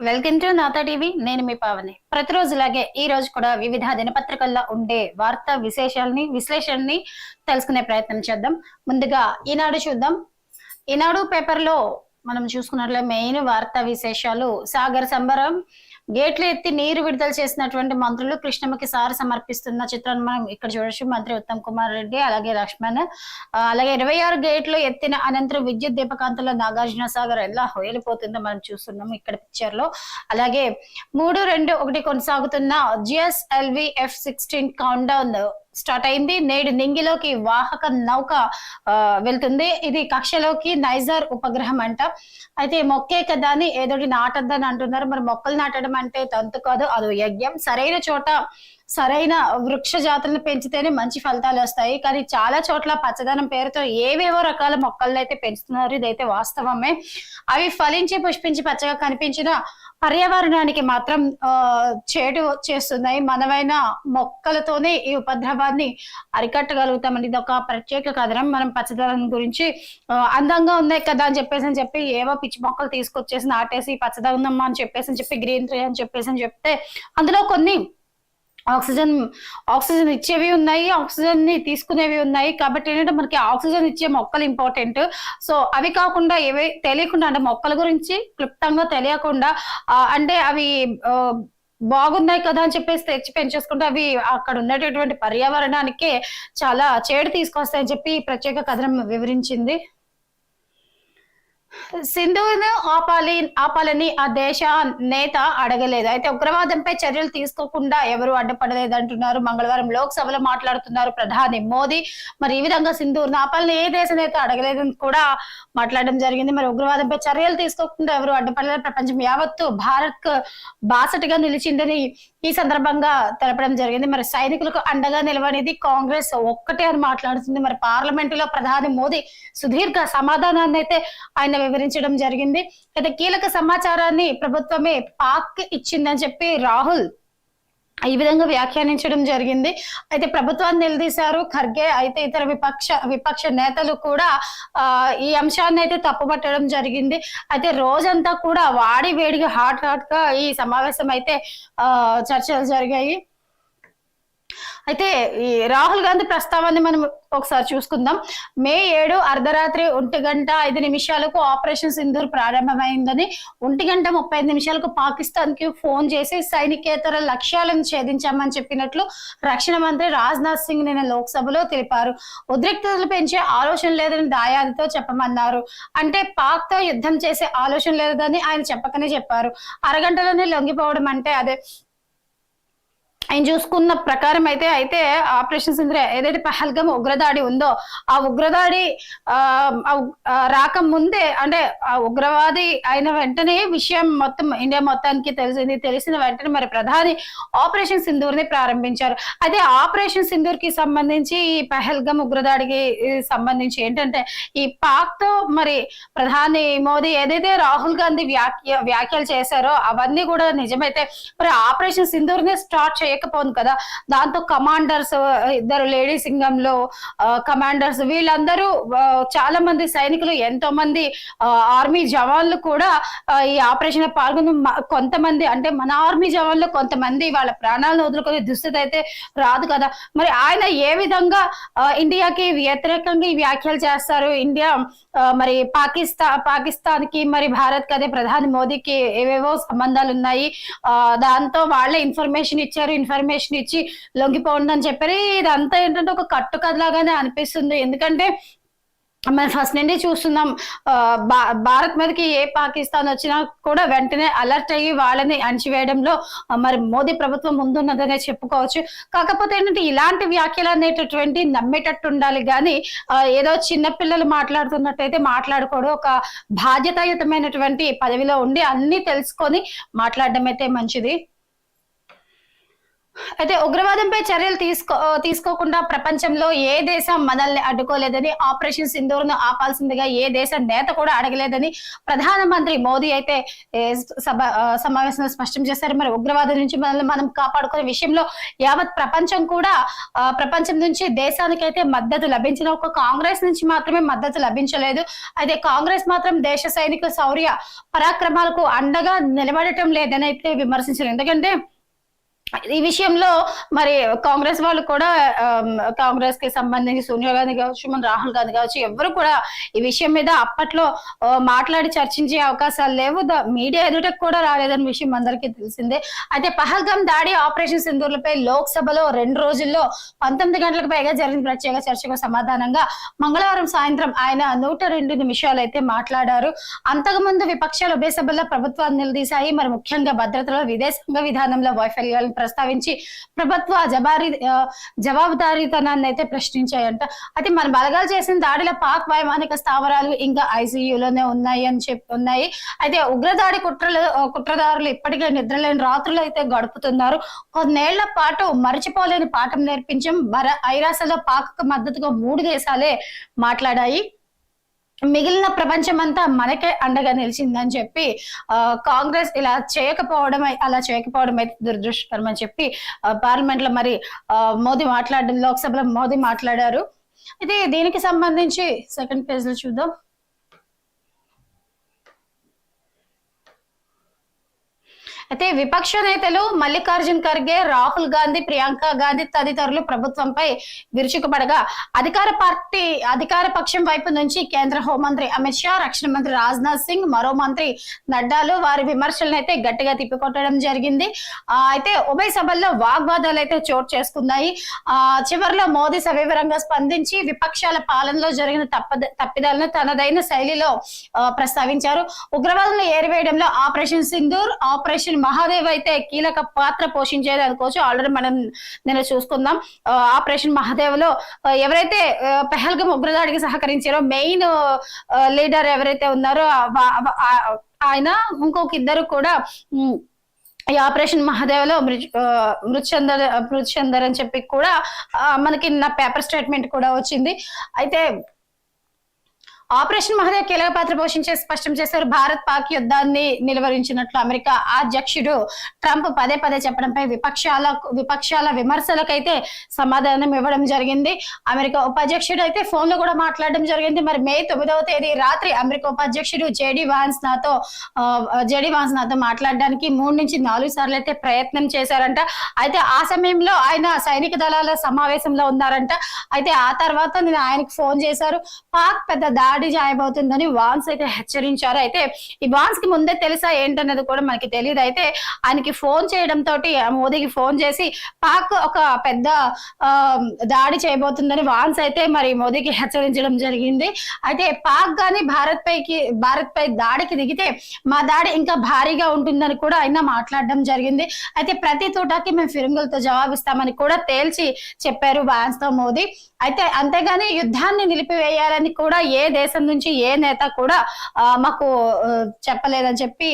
Welcome to నాతా TV. నేను మీ పావని. ప్రతిరోజులాగే ఈ రోజు కూడా వివిధ దినపత్రికల్లో ఉండే వార్తా విశేషాలని విశ్లేషణని తెలుసుకునే ప్రయత్నం చేద్దాం. ముందుగా ఈనాడు చూద్దాం. ఈనాడు పేపర్లో మనం చూసుకున్నట్లే మెయిన్ వార్తా విశేషాలు. సాగర్ సంబరం గేట్లు ఎత్తి నీరు విడుదల చేసినటువంటి మంత్రులు కృష్ణమ్మకి సార్ సమర్పిస్తున్న చిత్రాన్ని మనం ఇక్కడ చూడొచ్చు. మంత్రి ఉత్తమ్ కుమార్ రెడ్డి అలాగే లక్ష్మణ్. అలాగే ఇరవై ఆరు గేట్లు ఎత్తిన అనంతరం విద్యుత్ దీపకాంతలో నాగార్జున సాగర్ ఎలా హోయలిపోతుందో మనం చూస్తున్నాం ఇక్కడ పిక్చర్లో. అలాగే మూడు రెండు ఒకటి కొనసాగుతున్న GSLV F sixteen count down start అయింది. నేడు నింగిలోకి వాహక నౌక ఆ, వెళ్తుంది. ఇది కక్షలోకి నైజర్ ఉపగ్రహం అంట. అయితే మొక్కే కదా అని ఏదోటి నాటద్దని అంటున్నారు. మరి మొక్కలు నాటడం అంటే తంతు కాదు అది యజ్ఞం. సరైన చోట సరైన వృక్ష జాతులను పెంచితేనే మంచి ఫలితాలు వస్తాయి. కానీ చాలా చోట్ల పచ్చదనం పేరుతో ఏవేవో రకాల మొక్కలను అయితే పెంచుతున్నారు. ఇదైతే వాస్తవమే. అవి ఫలించి పుష్పించి పచ్చగా కనిపించిన పర్యావరణానికి మాత్రం చేటు చేస్తున్నాయి. మనమైన మొక్కలతోనే ఈ ఉపద్రవాన్ని అరికట్టగలుగుతామని ఇది ఒక ప్రత్యేక కథనం. మనం పచ్చదనం గురించి అందంగా ఉన్నాయి కదా అని చెప్పేసి అని చెప్పి ఏవో పిచ్చి మొక్కలు తీసుకొచ్చేసి నాటేసి పచ్చదనం అని చెప్పేసి అని చెప్పి గ్రీన్ ట్రీ అని చెప్పేసి అని చెప్తే అందులో కొన్ని ఆక్సిజన్ ఆక్సిజన్ ఇచ్చేవి ఉన్నాయి ఆక్సిజన్ని తీసుకునేవి ఉన్నాయి. కాబట్టి ఏంటంటే మనకి ఆక్సిజన్ ఇచ్చే మొక్కలు ఇంపార్టెంట్ సో అవి కాకుండా ఏవి తెలియకుండా అంటే మొక్కల గురించి క్లుప్తంగా తెలియకుండా అంటే అవి బాగున్నాయి కదా అని చెప్పేసి తెచ్చి పెంచేసుకుంటే అవి అక్కడ ఉండేటటువంటి పర్యావరణానికి చాలా చేడు తీసుకొస్తాయని చెప్పి ప్రత్యేక కథనం వివరించింది. సింధువును ఆపాలి ఆపాలని ఆ దేశ నేత అడగలేదు. అయితే ఉగ్రవాదంపై చర్యలు తీసుకోకుండా ఎవరు అడ్డపడలేదు అంటున్నారు మంగళవారం లోక్సభలో మాట్లాడుతున్నారు ప్రధాని మోదీ. మరి ఈ విధంగా సింధువును ఆపాలని ఏ దేశ నేత అడగలేదని కూడా మాట్లాడడం జరిగింది. మరి ఉగ్రవాదంపై చర్యలు తీసుకోకుండా ఎవరు అడ్డుపడలేదు ప్రపంచం యావత్తు భారత్ బాసటగా నిలిచిందని ఈ సందర్భంగా తెలపడం జరిగింది. మరి సైనికులకు అండగా నిలవనేది కాంగ్రెస్ ఒక్కటే అని మాట్లాడుతుంది. మరి పార్లమెంటులో ప్రధాని మోదీ సుదీర్ఘ సమాధానాన్ని అయితే ఆయన వివరించడం జరిగింది. అయితే కీలక సమాచారాన్ని ప్రభుత్వమే పాక్ ఇచ్చిందని చెప్పి రాహుల్ ఈ విధంగా వ్యాఖ్యానించడం జరిగింది. అయితే ప్రభుత్వాన్ని నిలదీశారు. ఖర్గే అయితే ఇతర విపక్ష విపక్ష నేతలు కూడా ఈ అంశాన్ని అయితే తప్పుపట్టడం జరిగింది. అయితే రోజంతా కూడా వాడి వేడిగా హాట్ హాట్గా ఈ సమావేశం అయితే ఆ చర్చలు జరిగాయి. అయితే ఈ రాహుల్ గాంధీ ప్రస్తావాన్ని మనం ఒకసారి చూసుకుందాం. మే ఏడు అర్ధరాత్రి ఒంటి గంట ఐదు నిమిషాలకు ఆపరేషన్ సింధూర్ ప్రారంభమైందని ఒంటి గంట ముప్పై ఐదు నిమిషాలకు పాకిస్తాన్కి ఫోన్ చేసి సైనికేతర లక్ష్యాలను ఛేదించామని చెప్పినట్లు రక్షణ మంత్రి రాజ్నాథ్ సింగ్ నిన్న లోక్సభలో తెలిపారు. ఉద్రిక్తతలు పెంచే ఆలోచన లేదని దాయాదితో చెప్పమన్నారు. అంటే పాక్తో యుద్ధం చేసే ఆలోచన లేదని ఆయన చెప్పకనే చెప్పారు. అరగంటలోనే లొంగిపోవడం అంటే అదే. ఆయన చూసుకున్న ప్రకారం అయితే అయితే ఆపరేషన్ సింధుర ఏదైతే పహల్గం ఉగ్రదాడి ఉందో ఆ ఉగ్రదాడి ఆ రాక ముందే అంటే ఆ ఉగ్రవాది అయిన వెంటనే విషయం మొత్తం ఇండియా మొత్తానికి తెలిసింది. తెలిసిన వెంటనే మరి ప్రధాని ఆపరేషన్ సింధూర్ని ప్రారంభించారు. అయితే ఆపరేషన్ సింధూర్కి సంబంధించి ఈ పహల్గం ఉగ్రదాడికి సంబంధించి ఏంటంటే ఈ పాక్తో మరి ప్రధాని మోదీ ఏదైతే రాహుల్ గాంధీ వ్యాఖ్య వ్యాఖ్యలు చేశారో అవన్నీ కూడా నిజమైతే మరి ఆపరేషన్ సింధూర్ని స్టార్ట్ చేయ చేయకపోను కదా. దాంతో కమాండర్స్ ఇద్దరు లేడీ సింగంలో కమాండర్స్ వీళ్ళందరూ చాలా మంది సైనికులు ఎంతో మంది ఆర్మీ జవాన్లు కూడా ఈ ఆపరేషన్లో పాల్గొని కొంతమంది అంటే మన ఆర్మీ జవాన్లు కొంతమంది వాళ్ళ ప్రాణాలను వదులుకునే దుస్థితి అయితే రాదు కదా. మరి ఆయన ఏ విధంగా ఇండియాకి వ్యతిరేకంగా ఈ వ్యాఖ్యలు చేస్తారు? ఇండియా మరి పాకిస్తాన్ పాకిస్తాన్కి మరి భారత్కి అదే ప్రధాని మోదీకి ఏవేవో సంబంధాలు ఉన్నాయి. దాంతో వాళ్ళే ఇన్ఫర్మేషన్ ఇచ్చారు ఇన్ఫర్మేషన్ ఇచ్చి లొంగిపోండి అని చెప్పారు. ఇదంతా ఏంటంటే ఒక కట్టు కథలాగానే అనిపిస్తుంది. ఎందుకంటే మనం ఫస్ట్ నుండి చూస్తున్నాం భా- భారత్ మీదకి ఏ పాకిస్తాన్ వచ్చినా కూడా వెంటనే అలర్ట్ అయ్యి వాళ్ళని అణిచివేయడంలో మరి మోదీ ప్రభుత్వం ముందున్నదనే చెప్పుకోవచ్చు. కాకపోతే ఏంటంటే ఇలాంటి వ్యాఖ్యలు అనేటటువంటి నమ్మేటట్టు ఉండాలి. కానీ ఏదో చిన్నపిల్లలు మాట్లాడుతున్నట్టయితే మాట్లాడుకోవడం ఒక బాధ్యతాయుతమైనటువంటి పదవిలో ఉండి అన్ని తెలుసుకొని మాట్లాడడం అయితే మంచిది. అయితే ఉగ్రవాదంపై చర్యలు తీసుకో తీసుకోకుండా ప్రపంచంలో ఏ దేశం మనల్ని అడ్డుకోలేదని ఆపరేషన్ సింధూర్ను ఆపాల్సిందిగా ఏ దేశ నేత కూడా అడగలేదని ప్రధానమంత్రి మోదీ అయితే సభ సమావేశంలో స్పష్టం చేశారు. మరి ఉగ్రవాదం నుంచి మనల్ని మనం కాపాడుకునే విషయంలో యావత్ ప్రపంచం కూడా ప్రపంచం నుంచి దేశానికైతే మద్దతు లభించిన ఒక కాంగ్రెస్ నుంచి మాత్రమే మద్దతు లభించలేదు. అయితే కాంగ్రెస్ మాత్రం దేశ సైనిక శౌర్య పరాక్రమాలకు అండగా నిలబడటం లేదని అయితే విమర్శించారు. ఎందుకంటే ఈ విషయంలో మరి కాంగ్రెస్ వాళ్ళు కూడా కాంగ్రెస్కి సంబంధించి సోనియా గాంధీ కావచ్చు మన రాహుల్ గాంధీ కావచ్చు ఎవరు కూడా ఈ విషయం మీద అప్పట్లో మాట్లాడి చర్చించే అవకాశాలు లేవు. ద- మీడియా ఎదుటకు కూడా రాలేదని విషయం అందరికీ తెలిసిందే. అయితే పహల్గం దాడి ఆపరేషన్ సింధూర్లపై లోక్సభలో రెండు రోజుల్లో పంతొమ్మిది గంటలకు పైగా జరిగిన ప్రత్యేక చర్చకు సమాధానంగా మంగళవారం సాయంత్రం ఆయన నూట రెండు నిమిషాలు అయితే మాట్లాడారు. అంతకుముందు విపక్షాలు ఉభయ సభల్లో ప్రభుత్వాన్ని నిలదీశాయి. మరి ముఖ్యంగా భద్రతలో విదేశాంగ విధానంలో వైఫల్యాలను ప్రస్తావించి ప్రభుత్వ జబారీ జవాబుదారీతనాన్ని అయితే ప్రశ్నించాయంట. అయితే మన బలగాలు చేసిన దాడిలో పాక్ వైమానిక స్థావరాలు ఇంకా ఐసీయూలోనే ఉన్నాయి అని చెప్పి ఉన్నాయి. అయితే ఉగ్రదాడి కుట్రలు కుట్రదారులు ఇప్పటికే నిద్రలేని రాత్రులు అయితే గడుపుతున్నారు. కొన్నేళ్ళ పాటు మరిచిపోలేని పాఠం నేర్పించం బర ఐరాసలో పాక్ మద్దతుగా మూడు దేశాలే మాట్లాడాయి. మిగిలిన ప్రపంచం అంతా మనకే అండగా నిలిచిందని చెప్పి ఆ, కాంగ్రెస్ ఇలా చేయకపోవడం అలా చేయకపోవడం అయితే దురదృష్టకరం అని చెప్పి పార్లమెంట్లో మరి ఆ, మోదీ మాట్లాడడం లోక్సభలో మోదీ మాట్లాడారు. ఇది దీనికి సంబంధించి సెకండ్ పేజ్లో చూద్దాం. అయితే విపక్ష నేతలు మల్లికార్జున్ ఖర్గే రాహుల్ గాంధీ ప్రియాంక గాంధీ తదితరులు ప్రభుత్వంపై విరుచుకుపడగా అధికార పార్టీ అధికార పక్షం వైపు నుంచి కేంద్ర హోంమంత్రి అమిత్ షా రక్షణ మంత్రి రాజ్నాథ్ సింగ్ మరో మంత్రి నడ్డాలు వారి విమర్శలను అయితే గట్టిగా తిప్పికొట్టడం జరిగింది. అయితే ఉభయ సభల్లో వాగ్వాదాలు అయితే చోటు చేసుకున్నాయి. ఆ చివరిలో మోదీ సవివరంగా స్పందించి విపక్షాల పాలనలో జరిగిన తప్పద తప్పిదాలను తనదైన శైలిలో ప్రస్తావించారు. ఉగ్రవాదులను ఏరివేయడంలో ఆపరేషన్ సింధూర్ ఆపరేషన్ మహాదేవ్ అయితే కీలక పాత్ర పోషించేది అనుకోవచ్చు. ఆల్రెడీ మనం నేను చూసుకుందాం. ఆపరేషన్ మహాదేవ్లో ఎవరైతే పెహల్గం ఉగ్రదాడికి సహకరించారో మెయిన్ లీడర్ ఎవరైతే ఉన్నారో ఆయన ఇంకొక ఇద్దరు కూడా ఈ ఆపరేషన్ మహాదేవలో మృ- ఆ, మృతి చెందర్ మృతి చెందర్ అని చెప్పి కూడా మనకి నా పేపర్ స్టేట్మెంట్ కూడా వచ్చింది. అయితే ఆపరేషన్ మహదేవ్ కీలక పాత్ర పోషించే స్పష్టం చేశారు. భారత్ పాక్ యుద్ధాన్ని నిలువరించినట్లు అమెరికా అధ్యక్షుడు ట్రంప్ పదే పదే చెప్పడంపై విపక్షాల విపక్షాల విమర్శలకైతే సమాధానం ఇవ్వడం జరిగింది. అమెరికా ఉపాధ్యక్షుడు అయితే ఫోన్లో కూడా మాట్లాడడం జరిగింది. మరి మే తొమ్మిదవ తేదీ రాత్రి అమెరికా ఉపాధ్యక్షుడు జేడి వాన్స్ నాతో జేడి వాన్స్ నాతో మాట్లాడడానికి మూడు నుంచి నాలుగు సార్లు అయితే ప్రయత్నం చేశారంట. అయితే ఆ సమయంలో ఆయన సైనిక దళాల సమావేశంలో ఉన్నారంట. అయితే ఆ తర్వాత నేను ఆయనకు ఫోన్ చేశారు. పాక్ పెద్ద దాడి చేయబోతుందని వాన్స్ అయితే హెచ్చరించారు. అయితే ఈ వాన్స్కి ముందే తెలుసా ఏంటన్నది కూడా మనకి తెలియదు అయితే ఆయనకి ఫోన్ చేయడం తోటి ఆ మోదీకి ఫోన్ చేసి పాక్ ఒక పెద్ద దాడి చేయబోతుందని వాన్స్ అయితే మరి మోదీకి హెచ్చరించడం జరిగింది. అయితే పాక్ గాని భారత్ పైకి భారత్ పై దాడికి దిగితే మా దాడి ఇంకా భారీగా ఉంటుందని కూడా ఆయన మాట్లాడడం జరిగింది. అయితే ప్రతి తోటకి మేము ఫిరంగులతో జవాబిస్తామని కూడా తేల్చి చెప్పారు వాన్స్తో మోదీ. అయితే అంతేగాని యుద్ధాన్ని నిలిపివేయాలని కూడా ఏ దేశం నుంచి ఏ నేత కూడా ఆ, మాకు చెప్పలేదని చెప్పి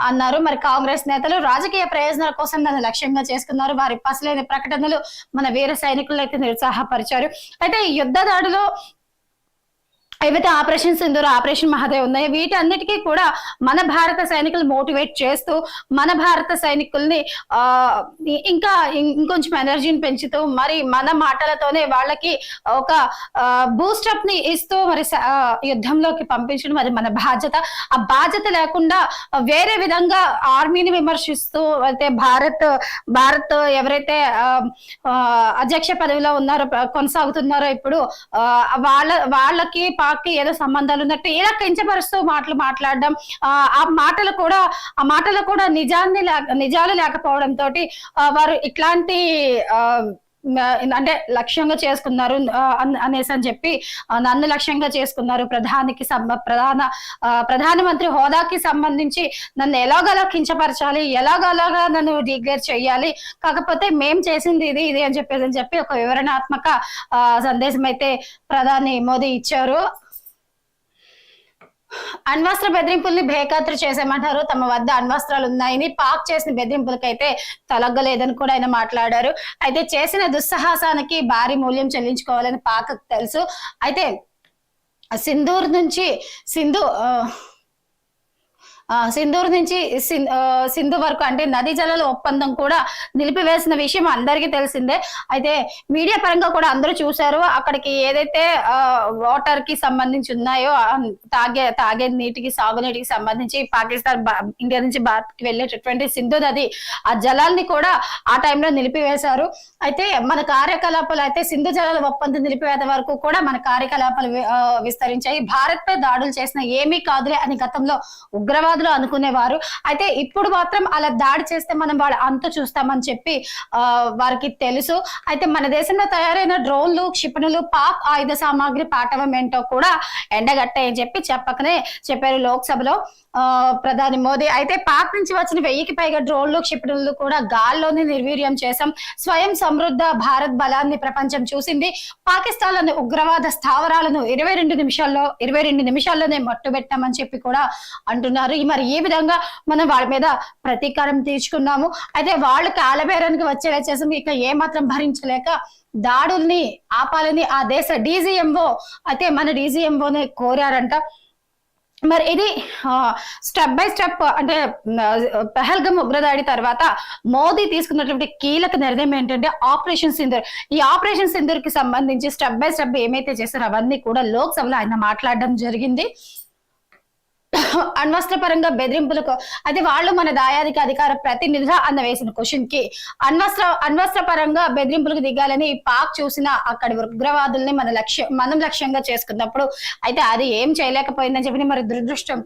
అన్నారు. మరి కాంగ్రెస్ నేతలు రాజకీయ ప్రయోజనాల కోసం దాన్ని లక్ష్యంగా చేసుకున్నారు వారి పసలేని ప్రకటనలు మన వీర సైనికులను అయితే నిరుత్సాహపరిచారు. అయితే యుద్ధ దాడిలో ఏవైతే ఆపరేషన్ సింధూర్ ఆపరేషన్ మహాదేవ్ ఉన్నాయో వీటన్నిటికీ కూడా మన భారత సైనికులు మోటివేట్ చేస్తూ మన భారత సైనికుల్ని ఆ ఇంకా ఇంకొంచెం ఎనర్జీని పెంచుతూ మరి మన మాటలతోనే వాళ్ళకి ఒక బూస్టప్ని ఇస్తూ మరి యుద్ధంలోకి పంపించడం అది మన బాధ్యత. ఆ బాధ్యత లేకుండా వేరే విధంగా ఆర్మీని విమర్శిస్తూ అయితే భారత్ భారత్ ఎవరైతే ఆ, అధ్యక్ష పదవిలో ఉన్నారో కొనసాగుతున్నారో ఇప్పుడు ఆ, వాళ్ళ వాళ్ళకి పాక్ ఏదో సంబంధాలు ఉన్నట్టు ఇలా కించపరుస్తూ మాటలు మాట్లాడడం ఆ, మాటలు కూడా ఆ మాటలు కూడా నిజాన్ని లేక నిజాలు లేకపోవడం తోటి వారు ఇట్లాంటి ఆ, అంటే లక్ష్యంగా చేసుకున్నారు అనేసి అని చెప్పి నన్ను లక్ష్యంగా చేసుకున్నారు ప్రధానికి ప్రధాన ప్రధానమంత్రి హోదాకి సంబంధించి నన్ను ఎలాగలా కించపరచాలి ఎలాగలాగా నన్ను డిక్లేర్ చేయాలి కాకపోతే మేం చేసింది ఇది ఇది అని చెప్పేసి అని చెప్పి ఒక వివరణాత్మక ఆ, సందేశం అయితే ప్రధాని మోదీ ఇచ్చారు. అణ్వస్త్ర బెదిరింపుల్ని బేఖాతరు చేసామంటారు. తమ వద్ద అణ్వస్త్రాలు ఉన్నాయని పాక్ చేసిన బెదిరింపులకైతే తొలగలేదని కూడా ఆయన మాట్లాడారు. అయితే చేసిన దుస్సాహసానికి భారీ మూల్యం చెల్లించుకోవాలని పాక్ తెలుసు. అయితే సింధూర్ నుంచి సింధు ఆ, సింధూరు నుంచి సింధు వరకు అంటే నదీ జలాల ఒప్పందం కూడా నిలిపివేసిన విషయం అందరికీ తెలిసిందే. అయితే మీడియా పరంగా కూడా అందరూ చూశారు అక్కడికి ఏదైతే వాటర్కి సంబంధించి ఉన్నాయో తాగే తాగే నీటికి సాగునీటికి సంబంధించి పాకిస్తాన్ ఇండియా నుంచి భారత్కి వెళ్ళేటటువంటి సింధు నది ఆ జలాల్ని కూడా ఆ టైంలో నిలిపివేశారు. అయితే మన కార్యకలాపాలు అయితే సింధు జలాల ఒప్పందం నిలిపివేత వరకు కూడా మన కార్యకలాపాలు విస్తరించాయి. భారత్ పై దాడులు చేసిన ఏమీ కాదులే అని గతంలో ఉగ్రవాదులు అనుకునేవారు. అయితే ఇప్పుడు మాత్రం అలా దాడి చేస్తే మనం వాళ్ళ అంత చూస్తామని చెప్పి వారికి తెలుసు. అయితే మన దేశంలో తయారైన డ్రోన్లు క్షిపణులు పాక్ ఆయుధ సామాగ్రి పాఠవం ఏంటో కూడా ఎండగట్టాయని చెప్పి చెప్పకనే చెప్పారు లోక్సభలో ప్రధాని మోదీ. అయితే పాక్ నుంచి వచ్చిన వెయ్యికి పైగా డ్రోన్లు క్షిపణులు కూడా గాల్లోనే నిర్వీర్యం చేశాం. స్వయం సమృద్ధ భారత్ బలాన్ని ప్రపంచం చూసింది. పాకిస్తాన్లోని ఉగ్రవాద స్థావరాలను ఇరవై రెండు నిమిషాల్లో ఇరవై రెండు నిమిషాల్లోనే మట్టుబెట్టామని చెప్పి కూడా అంటున్నారు. మరి ఈ విధంగా మనం వాళ్ళ మీద ప్రతీకారం తీర్చుకున్నాము. అయితే వాళ్ళు కాలబేరానికి వచ్చేలా చేసాం ఇక ఏమాత్రం భరించలేక దాడుల్ని ఆపాలని ఆ దేశ డీజీఎంఓ అయితే మన డీజీఎంఓనే కోరారంట. మరి ఇది స్టెప్ బై స్టెప్ అంటే పెహల్గం ఉగ్రదాడి తర్వాత మోదీ తీసుకున్నటువంటి కీలక నిర్ణయం ఏంటంటే ఆపరేషన్ సింధూర్. ఈ ఆపరేషన్ సింధూర్కి సంబంధించి స్టెప్ బై స్టెప్ ఏమైతే చేశారో అవన్నీ కూడా లోక్సభలో ఆయన మాట్లాడడం జరిగింది. అణ్వస్త్ర పరంగా బెదిరింపులకు అయితే వాళ్ళు మన దాయాదిక అధికార ప్రతినిధి అన్న వేసిన క్వశ్చన్కి అణ్వస్త్ర అణ్వస్త్ర పరంగా బెదిరింపులకు దిగాలని పాక్ చూసిన అక్కడి ఉగ్రవాదుల్ని మన లక్ష్యం మనం లక్ష్యంగా చేసుకున్నప్పుడు అయితే అది ఏం చేయలేకపోయిందని చెప్పి మరి దురదృష్టం.